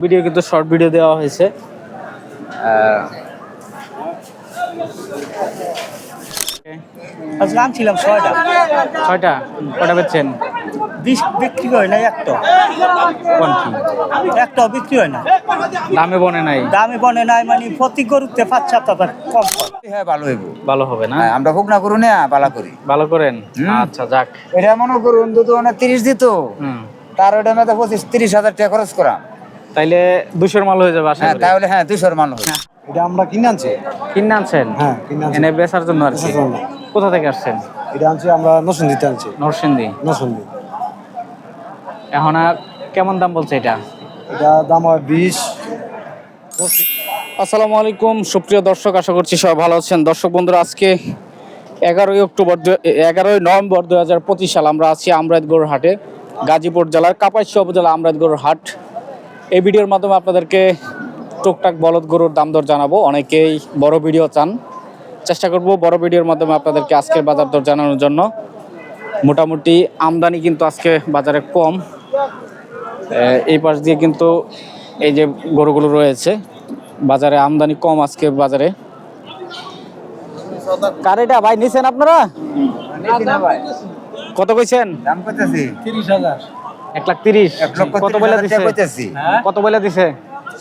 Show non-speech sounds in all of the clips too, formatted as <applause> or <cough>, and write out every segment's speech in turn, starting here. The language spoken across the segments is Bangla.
ভিডিও কিন্তু শর্ট ভিডিও দেওয়া হয়েছে। আহ, আজকে আনছিলাম ছয়টা। ছয়টা? কটা বেচছেন? বিশ বিক্রি হয় না একটা। কোন কি? একটা বিক্রি হয় না। দামে বনে নাই? দামে বনে নাই মানে প্রতি গরুতে পাঁচ সাত হাজার কম হ্যাঁ ভালো হইব। ভালো হবে না? হ্যাঁ, আমরা ভোগ না করু না পালা করি। ভালো করেন? আচ্ছা যাক। এটা মনে করুন দুটো অনেক তিরিশ দিত। হুম। তার ওটা মেয়েতে পঁচিশ তিরিশ হাজার টাকা খরচ করা তাইলে দুশোর মাল হয়ে যাবে আশা হ্যাঁ করি। তাহলে হ্যাঁ দুইশোর মান হবে এটা আমরা কিনে আনছি? কিনে আনছেন? হ্যাঁ, কিনে আনছি। এনে বেচার জন্য আর কি। বেচার জন্য। কোথা থেকে আসছেন? এটা আনছি আমরা নসুন্দিতে আনছি। নরসিংদী। নসুন্দি এখন আর কেমন দাম বলছে এটা? এটা দাম হয় বিশ। আসসালামু আলাইকুম সুপ্রিয় দর্শক আশা করছি সবাই ভালো আছেন। দর্শক বন্ধুরা আজকে এগারোই অক্টোবর দু- এগারোই নভেম্বর দু হাজার পঁচিশ সাল আমরা আছি আমরাদগড় হাটে গাজীপুর জেলার কাপাসিয়া উপজেলা আমরাদগড় হাট। এই ভিডিওর মাধ্যমে আপনাদেরকে টুকটাক বলদ গরুর দাম দর জানাব। অনেকেই বড় ভিডিও চান। চেষ্টা করব বড় ভিডিওর মাধ্যমে আপনাদেরকে আজকের বাজার দর জানানোর জন্য। মোটামুটি আমদানি কিন্তু আজকে বাজারে কম। এই পাশ দিয়ে কিন্তু এই যে গরুগুলো রয়েছে বাজারে আমদানি কম আজকে বাজারে। কারেটা ভাই নিছেন আপনারা? কত কইছেন? দাম কইতেছি। তিরিশ হাজার। এক লাখ তিরিশ কত বলে দিছে কত বলে দিছে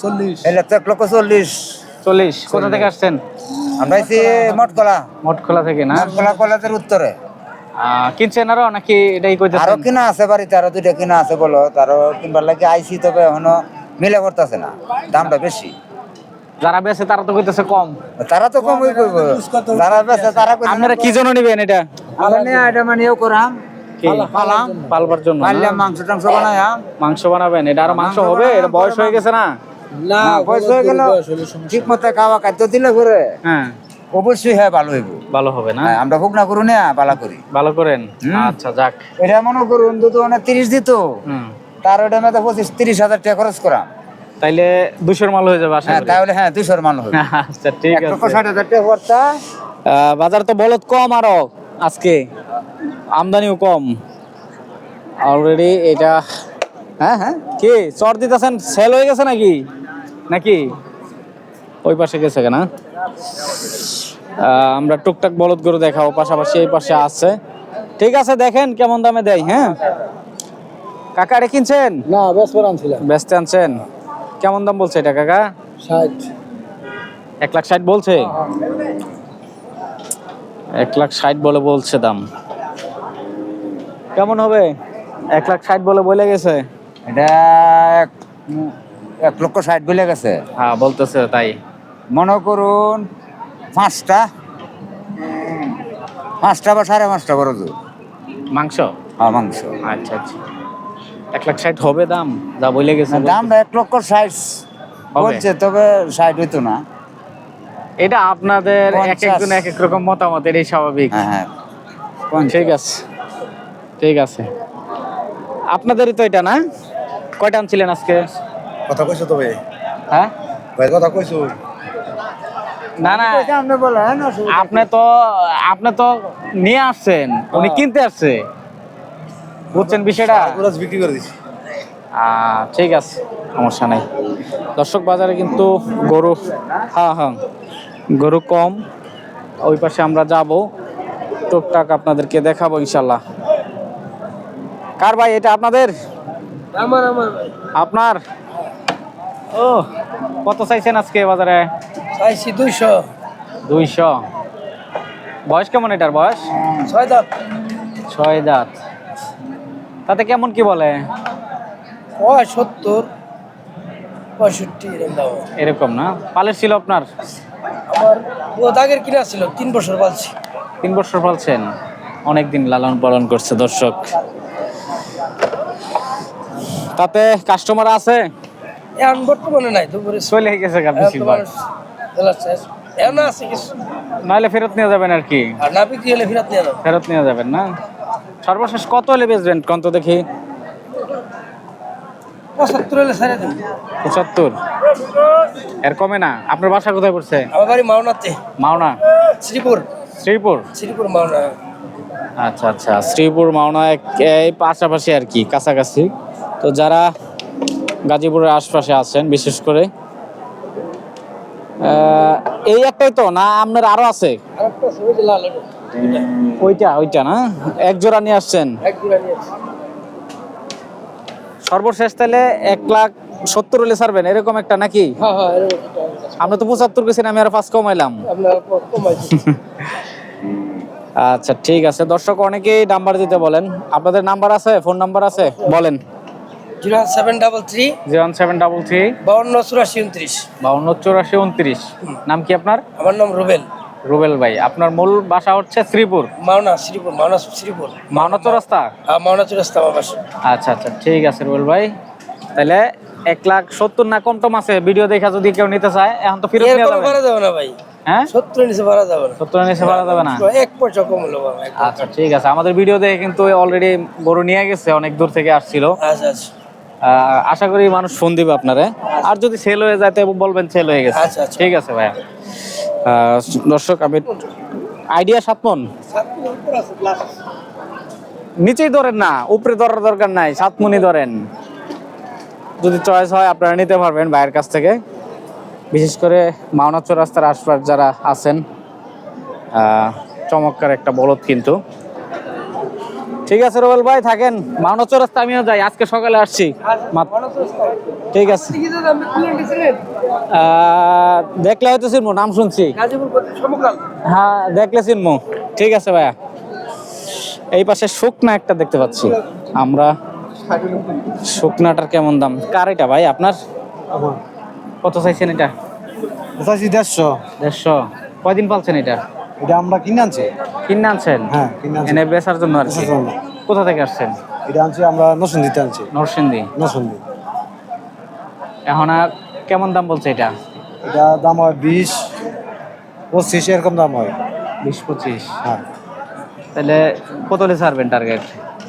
চল্লিশ এক লক্ষ চল্লিশ চল্লিশ কোথা থেকে আসছেন আমরা এসে মটকলা মঠখোলা থেকে না মটকলা কলেজের উত্তরে কিনছেন আরও নাকি এটাই আরও কিনা আছে বাড়িতে আরও দুইটা কিনা আছে বলো তারও কিনবার লাগে আইসি তবে এখনও মিলে করতেছে না দামটা বেশি যারা বেছে তারা তো কইতেছে কম তারা তো কমই করব যারা বেছে তারা আপনারা কি জন্য নিবেন এটা আমরা নিয়ে এটা মানে ইয়ে করাম? পালাম পালবার জন্য না? পারলে মাংস টাংস বানায়াম মাংস বানাবেন এটা আরও মাংস হবে? এটা বয়স হয়ে গেছে না? না হ্যাঁ, বয়স হয়ে গেল ঠিক মতো খাওয়া খাদ্য দিলে করে হ্যাঁ। অবশ্যই হ্যাঁ ভালো হইব। ভালো হবে না? হ্যাঁ, আমরা ভোগ না করু না পালা করি। ভালো করেন? আচ্ছা যাক। এটা মনে করুন দুটো মানে তিরিশ দিত। তার ওটা মেয়েতে পঁচিশ তিরিশ হাজার টাকা খরচ করা তাইলে দুশোর মাল হয়ে যাবে আশা হ্যাঁ করি। তাহলে হ্যাঁ দুইশোর মান হবে। আচ্ছা ঠিক আছে। ষাট হাজার টাকা বাজার তো বলত কম আরও আজকে। আমদানিও কম। অলরেডি এটা হ্যাঁ হ্যাঁ কি? চর দিতেছেন সেল হয়ে গেছে নাকি? নাকি? ওই পাশে গেছে কেনা? আমরা টুকটাক বলদ গরু দেখাবো পাশাপাশি এই পাশে আছে। ঠিক আছে দেখেন কেমন দামে দেয় হ্যাঁ? কাকা এটা কিনছেন? না করে আনছিলাম। ব্যস্ত আনছেন? কেমন দাম বলছে এটা কাকা? ষাট। এক লাখ ষাট বলছে? এক লাখ ষাট বলে বলছে দাম। কেমন হবে? এক লাখ ষাট বলে বলে গেছে। এটা এক এক লক্ষ ষাট বলে গেছে। হ্যাঁ বলতেছে তাই। মনে করুন পাঁচটা পাঁচটা বা সাড়ে পাঁচটা বড় মাংস? হ্যাঁ মাংস। আচ্ছা আচ্ছা। এক লাখ ষাট হবে দাম যা বলে গেছে দামটা এক লক্ষ ষাট। বলছে তবে ষাট হইতো না। এটা আপনাদের এক একজন এক এক রকম মতামত এটাই স্বাভাবিক। হ্যাঁ হ্যাঁ। ঠিক আছে। ঠিক আছে। আপনাদেরই তো এটা না? কয়টা আনছিলেন আজকে? কথা কইছো তবে হ্যাঁ? ভাই কথা কইছো। না না। আপনি বলেন আপনি তো আপনি তো নিয়ে আসছেন উনি কিনতে আসছে। বুঝছেন বিষয়টা? পুরো বিক্রি করে দিছি। আহ, ঠিক আছে সমস্যা নাই। দর্শক বাজারে কিন্তু গরু হ্যাঁ হ্যাঁ গরু কম। ওই পাশে আমরা যাব। টুকটাক আপনাদেরকে দেখাবো ইনশাল্লাহ। কার ভাই এটা আপনাদের? আমার আমার আপনার? ও কত চাইছেন আজকে বাজারে? চাইছি দুইশো। দুইশো। বয়স কেমন এটার বয়স? ছয় দাম ছয় দাঁত। তাতে কেমন কি বলে? ওই সত্তর পঁয়ষট্টি এরকম না? পালের ছিল আপনার? আমার ও দাগের কিনা ছিল তিন বছর পালছি। তিন বছর পালছেন। অনেকদিন লালন পালন করছে দর্শক। তাতে কাস্টমার আছে? এখন বর্তমানে নাই দুপুরে চলে গেছে গা বেশিরভাগ। এখন আছে কিছু। নাহলে ফেরত নিয়ে যাবেন আর কি। আর না বিক্রি হলে ফেরত নিয়ে যাব ফেরত নিয়ে যাবেন না? সর্বশেষ কত হলে বেচবেন কত দেখি? পঁচাত্তর হলে ছেড়ে পঁচাত্তর। এর কমে না। আপনার বাসা কোথায় পড়ছে? আমার বাড়ি মাওনাতে। মাওনা? শ্রীপুর। শ্রীপুর? শ্রীপুর মাওনা। আচ্ছা আচ্ছা। শ্রীপুর মাওনা এক- এই পাশাপাশি আর কি কাছাকাছি। তো যারা গাজীপুরের আশপাশে আছেন বিশেষ করে এই একটাই তো না আপনার আরও আছে। ওইটা ওইটা না? এক জোড়া নিয়ে আসছেন। সর্বশেষ তাহলে এক লাখ সত্তর হলে ছাড়বেন এরকম একটা নাকি? হ্যাঁ হ্যাঁ। আমরা তো পঁচাত্তর গেছেন আমি আর পাঁচ কমাইলাম। আচ্ছা ঠিক আছে। দর্শক অনেকেই নাম্বার দিতে বলেন। আপনাদের নাম্বার আছে? ফোন নাম্বার আছে? বলেন। Zero seven double three. Zero seven double three. বাউন্ন চুরাশি উনত্রিশ। বাউন্ন চৌরাশি উনত্রিশ। নাম কি আপনার? আমার নাম রুবেল। রুবেল ভাই। আপনার মূল বাসা হচ্ছে শ্রীপুর। মাওনা শ্রীপুর মাওনা শ্রীপুর। মাওনা চৌরাস্তা আর মাওনা চুরাস্তা আমার বাসা আচ্ছা আচ্ছা ঠিক আছে রুবেল ভাই। তাহলে এক লাখ সত্তর না কম টম আছে ভিডিও দেখা যদি কেউ নিতে চায় এখন তো ফিরত নিয়ে যাবে। না ভাই। হ্যাঁ? সত্তর নিচে ভাড়া যাবে না। সত্তর নিচে ভাড়া যাবে না। এক পয়সা কম হলো আচ্ছা ঠিক আছে। আমাদের ভিডিও দেখে কিন্তু অলরেডি গরু নিয়ে গেছে অনেক দূর থেকে আসছিল। আচ্ছা আচ্ছা। আশা করি মানুষ ফোন দিবে আপনারে। আর যদি সেল হয়ে যায় তো বলবেন সেল হয়ে গেছে। আচ্ছা, আচ্ছা। ঠিক আছে ভাইয়া। দর্শক আমি আইডিয়া সাত মন নিচেই ধরেন না উপরে ধরার দরকার নাই সাত মনই ধরেন। যদি চয়েস হয় আপনারা নিতে পারবেন ভাইয়ের কাছ থেকে। বিশেষ করে মাওনাচর রাস্তার আশপাশ যারা আছেন আহ, চমৎকার একটা বলদ কিন্তু। ঠিক আছে রোবেল ভাই থাকেন। মাওনাচর রাস্তা আমিও যাই আজকে সকালে আসছি। ঠিক আছে। দেখলে হয়তো চিনবো নাম শুনছি। হ্যাঁ দেখলে চিনবো। ঠিক আছে ভাইয়া। এই পাশে শুকনা একটা দেখতে পাচ্ছি। আমরা শুকনাটার কেমন দাম? কার এটা ভাই আপনার? কত চাইছেন এটা? চাইছি দেড়শো। দেড়শো। কয়দিন পালছেন এটা? এটা আমরা কিনে আনছি। কিনে আনছেন? হ্যাঁ, কিনে আনছি। এনে বেচার জন্য আর কি। কোথা থেকে আসছেন? এটা আনছি আমরা নসুন্দিতে আনছি। নরসিংদী। নসুন্দি এখন আর কেমন দাম বলছে এটা? এটা দাম হয় বিশ পঁচিশ এরকম দাম হয়। বিশ পঁচিশ। হ্যাঁ। তাহলে কত হলে ছাড়বেন টার্গেট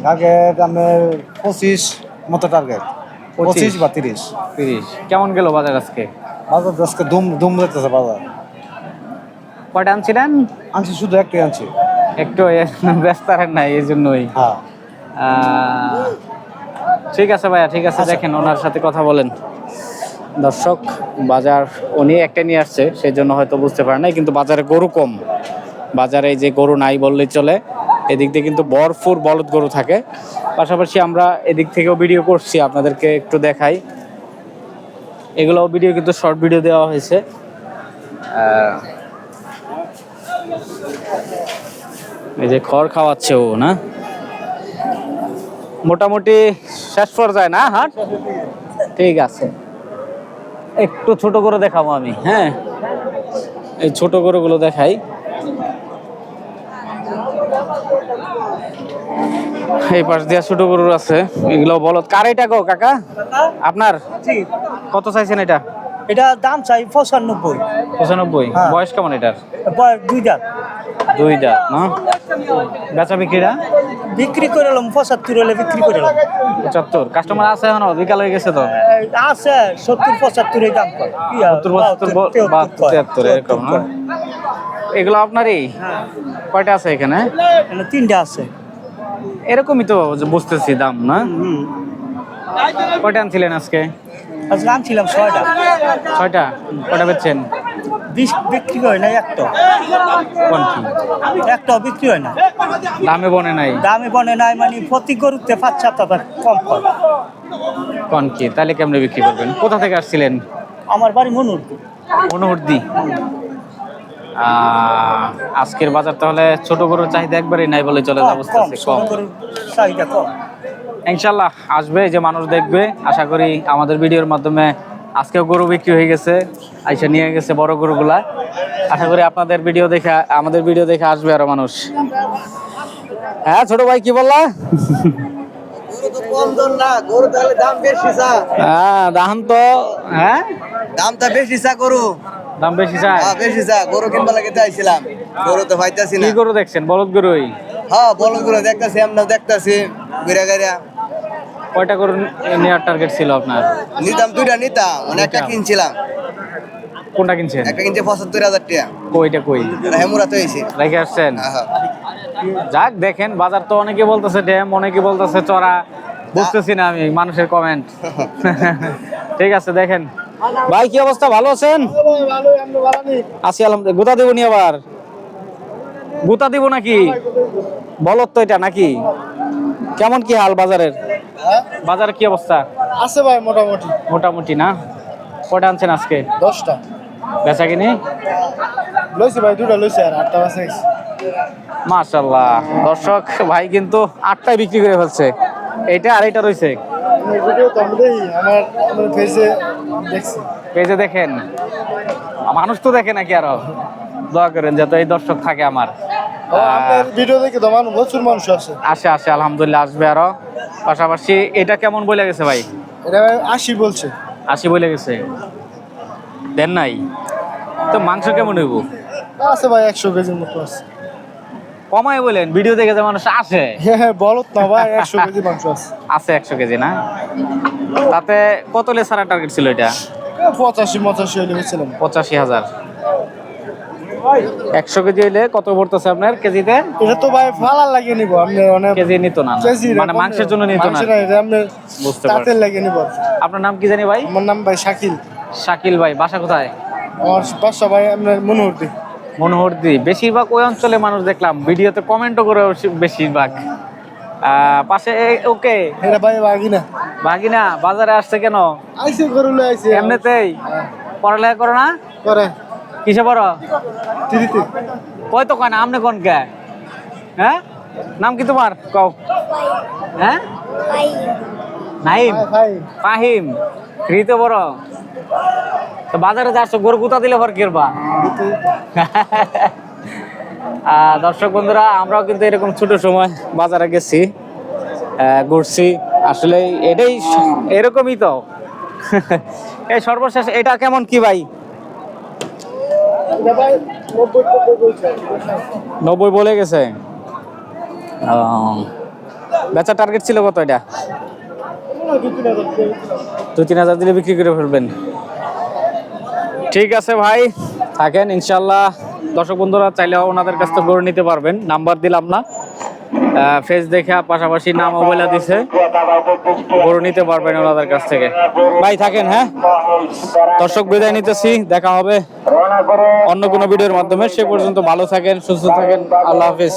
টার্গেট আমার পঁচিশ মতো টার্গেট পঁচিশ। বা তিরিশ। তিরিশ। কেমন গেল বাজার আজকে? বাজার দশকে দুম দুম যেতেছে বাজার। কয়টা আনছিলেন? আনছি শুধু একটাই আনছি। একটু ব্যস্ত আর নাই এই জন্যই হ্যাঁ ঠিক আছে ভাইয়া ঠিক আছে দেখেন ওনার সাথে কথা বলেন। দর্শক বাজার উনি একটা নিয়ে আসছে সেই জন্য হয়তো বুঝতে পারে নাই কিন্তু বাজারে গরু কম। বাজারে যে গরু নাই বললেই চলে এদিক দিয়ে কিন্তু ভরপুর বলদ গরু থাকে। পাশাপাশি আমরা এদিক থেকেও ভিডিও করছি আপনাদেরকে একটু দেখাই। এগুলো ভিডিও কিন্তু শর্ট ভিডিও দেওয়া হয়েছে। এই যে খড় খাওয়াচ্ছে ও না? মোটামুটি শেষ পর্যায়ে না হাট? ঠিক আছে। একটু ছোট করে দেখাবো আমি হ্যাঁ? এই ছোট গরুগুলো দেখাই। এই পাশ দিয়া ছোট গরু আছে এগুলো বলো কার এটা গো কাকা? আপনার? কত চাইছেন এটা? এটা দাম চাই পঁচানব্বই। পঁচানব্বই? হ্যাঁ। বয়স কেমন এটার? বয়স দুই দাম দুই দাঁত না? বেচা বিক্রিটা? বিক্রি করে এলাম পঁচাত্তর হলে বিক্রি করে এলাম। পঁচাত্তর। কাস্টমার আছে এখনও? বিকাল হয়ে গেছে তো? আছে সত্তর পঁচাত্তর এই দাম সত্তর পঁচাত্তর বাহাত্তর, তিয়াত্তর এরকম না? এগুলো আপনারই? হ্যাঁ, কয়টা আছে এখানে? তিনটা আছে। এরকমই তো বুঝতেছি দাম না? কয়টা আনছিলেন আজকে? আজকে আনছিলাম ছয়টা। ছয়টা? কয়টা বেচছেন? বিশ বিক্রি হয় না একটা। কোন কি? একটাও বিক্রি হয় না দামে বনে নাই? দামে বনে নাই মানে প্রতি গরুতে পাঁচ সাত হাজার কম কোন কি? তাহলে কেমনে বিক্রি করবেন? কোথা থেকে আসছিলেন? আমার বাড়ি মনুর অনুহর্দি আজকের বাজার তাহলে ছোট গরুর চাহিদা একবারই নাই বলে চলে যাব কম কম। গরুর চাহিদা কম। ইনশাল্লাহ আসবে যে মানুষ দেখবে। আশা করি আমাদের ভিডিওর মাধ্যমে আজকেও গরু বিক্রি হয়ে গেছে আইসা নিয়ে গেছে বড় গরুগুলা। আশা করি আপনাদের ভিডিও দেখে আমাদের ভিডিও দেখে আসবে আরও মানুষ। হ্যাঁ ছোট ভাই কি বললা? দাম চা। হ্যাঁ দাম তো হ্যাঁ? দামটা বেশি চা গরু। দাম বেশি চাই হ্যাঁ বেশি চা গরু কিনবা গরু তো পাইতাছি না। কি গরু দেখছেন? বলদ গরুই? হ্যাঁ বলদ গরু দেখতাছি আমরা দেখতাছি ঘুরে ঘুরে। কয়টা করে নেওয়ার টার্গেট ছিল আপনার? নিতাম দুইটা নিতাম মানে একটা কিনছিলাম। কোনটা কিনছেন? একটা কিনছে পঁচাত্তর হাজার টাকা। কইটা কই? এটা হেমুরা তো হয়েছে। রেখে আসছেন? হ্যাঁ যাক দেখেন বাজার তো অনেকে বলতেছে ড্যাম অনেকে বলতেছে চড়া। বুঝতেছি না আমি মানুষের কমেন্ট <laughs> ঠিক আছে দেখেন। ভাই কি অবস্থা? ভালো আছেন? আছি। আলহামদুলিল্লাহ। গোতা দেবো নি আবার? গোতা দিব নাকি? বলত তো এটা নাকি? কেমন কি হাল বাজারের? বাজারের কি অবস্থা? আছে ভাই মোটামুটি। মোটামুটি না? কটা আনছেন আজকে? দশটা। বেচা কিনি লইছি ভাই দুটা লইছি আর আটটা বাসে গেছি। মাশাল্লাহ দর্শক ভাই কিন্তু আটটায় বিক্রি করে ফেলছে। এইটা আর এইটা রয়েছে আমার দেখছি। পেজে দেখেন? মানুষ তো দেখে নাকি আরও? দোয়া করেন যাতে এই দর্শক থাকে আমার। ভিডিও দেখে তো মানুষ প্রচুর মানুষ আছে আসে আসে আলহামদুলিল্লাহ আসবে আরও। পাশাপাশি এটা কেমন বলে গেছে ভাই? এটা ভাই আশি বলছে। আশি বলে গেছে। দেন নাই? তো মাংস কেমন হইব? আছে ভাই একশো কেজির মতো আছে। কমায় বলেন ভিডিও দেখে যে মানুষ আসে। হ্যাঁ হ্যাঁ বলত না ভাই একশো <laughs> কেজি মাংস আছে। আছে একশো কেজি না? তাতে কত লেসারা টার্গেট ছিল এটা? পঁচাশি পঁচাশি হয়েছিলাম পঁচাশি হাজার। একশো কেজি হইলে কত পড়তেছে আপনার কেজিতে? এটা তো ভাই ফালার লাগিয়ে নিবো আপনি অনেক কেজি নিত না। মানে মাংসের জন্য নিত না। বুঝতে পারছি। লাগিয়ে নিবো। আপনার নাম কি জানি ভাই? আমার নাম ভাই শাকিল। শাকিল ভাই বাসা কোথায়? আমার বাসা ভাই আপনার মনোহরদি। মনোহরদি। বেশিরভাগ ওই অঞ্চলে মানুষ দেখলাম ভিডিওতে কমেন্টও করে বেশিরভাগ। পাশে ওকে? এটা ভাই বাগিনা। ভাগিনা বাজারে আসছে কেন? আইসে গরুলে আইছে। এমনিতেই? পড়ালেখা করো না? করে। কিসে তিরিতে। কই তো কয় না? আমনে কোন কে? হ্যাঁ? নাম কি তোমার? কও। হ্যাঁ? নাইম। ফাহিম। ফ্রিতে বড় তো বাজারে যাচ্ছ গরু গুতা দিলে পর কিরবা? দর্শক বন্ধুরা আমরাও কিন্তু এরকম ছোট সময় বাজারে গেছি ঘুরছি। আসলে এটাই এরকমই তো। এই সর্বশেষ এটা কেমন কি ভাই? নব্বই বলে গেছে। ও, বেচার টার্গেট ছিল কত এটা? দু তিন হাজার দিলে বিক্রি করে ফেলবেন। ঠিক আছে ভাই থাকেন ইনশাল্লাহ দর্শক বন্ধুরা চাইলে ওনাদের কাছ থেকে গড়ে নিতে পারবেন। নাম্বার দিলাম না। ফেস দেখে পাশাপাশি নাম বলে দিছে। গরু নিতে পারবেন ওনাদের কাছ থেকে। ভাই, থাকেন হ্যাঁ? দর্শক বিদায় নিতেছি, দেখা হবে অন্য কোনো ভিডিওর মাধ্যমে। সে পর্যন্ত ভালো থাকেন, সুস্থ থাকেন। আল্লাহ হাফিজ।